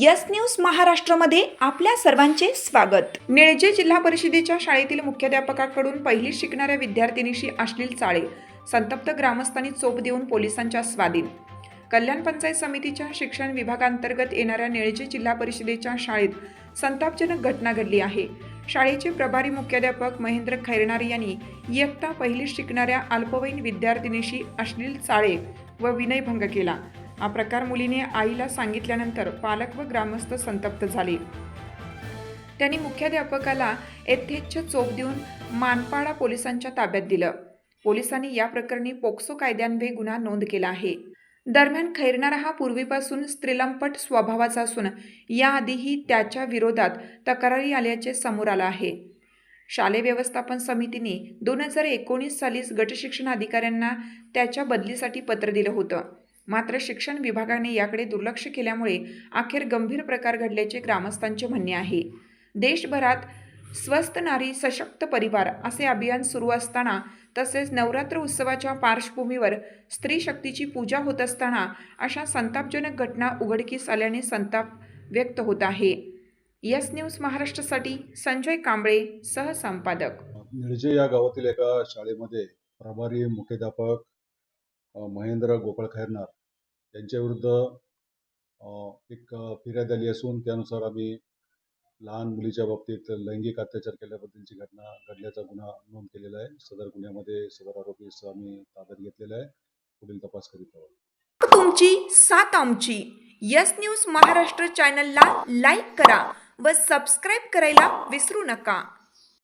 Yes news महाराष्ट्रमध्ये आपल्या सर्वांचे स्वागत. निळजे जिल्हा परिषदेच्या शाळेतील मुख्याध्यापकाकडून पहिली शिकणाऱ्या विद्यार्थिनीशी अश्लील चाळे संतप्त ग्रामस्थांनी चोप देऊन पोलिसांच्या स्वाधीन. कल्याण पंचायत समितीच्या शिक्षण विभागांतर्गत येणाऱ्या निळजे जिल्हा परिषदेच्या शाळेत संतापजनक घटना घडली आहे. शाळेचे प्रभारी मुख्याध्यापक महेंद्र खैरनार यांनी इयत्ता पहिली शिकणाऱ्या अल्पवयीन विद्यार्थिनीशी अश्लील चाळे व विनयभंग केला. हा प्रकार मुलीने आईला सांगितल्यानंतर पालक व ग्रामस्थ संतप्त झाले. त्यांनी मुख्याध्यापकाला यथेच्छ चोप देऊन मानपाडा पोलिसांच्या ताब्यात दिलं. पोलिसांनी या प्रकरणी पोक्सो कायद्यान्वये गुन्हा नोंद केला आहे. दरम्यान खैरणारा हा पूर्वीपासून स्त्रीलंपट स्वभावाचा असून याआधीही त्याच्या विरोधात तक्रारी आल्याचे समोर आलं आहे. शालेय व्यवस्थापन समितीने दोन हजार एकोणीस सालीस गटशिक्षण अधिकाऱ्यांना त्याच्या बदलीसाठी पत्र दिलं होतं. मात्र शिक्षण विभागाने याकडे दुर्लक्ष केल्यामुळे अखेर गंभीर प्रकार घडल्याचे ग्रामस्थांचे म्हणणे आहे. देशभरात स्वस्थ नारी सशक्त परिवार असे अभियान सुरू असताना तसेच नवरात्र उत्सवाच्या पार्श्वभूमीवर स्त्री शक्तीची पूजा होत असताना अशा संतापजनक घटना उघडकीस आल्याने संताप व्यक्त होत आहे. यस न्यूज महाराष्ट्रासाठी संजय कांबळे सहसंपादक निळजे या गावातील एका शाळेमध्ये प्रभारी मुख्याध्यापक महेंद्र गोपाळ खैरनार यांच्याविरुद्ध एक फिर्याद आली असून त्यानुसार आम्ही लहान मुलीच्या बाबतीत लैंगिक अत्याचार केल्याबद्दलची घटना घडल्याचा गुन्हा नोंद केलेला आहे. सदर गुन्ह्यामध्ये सदर आरोपीस आम्ही ताब्यात घेतलेला आहे. पुढील तपास करीत आहोत. तुमची सात आमची. यस न्यूज महाराष्ट्र चॅनलला लाईक करा व सबस्क्राईब करायला विसरू नका.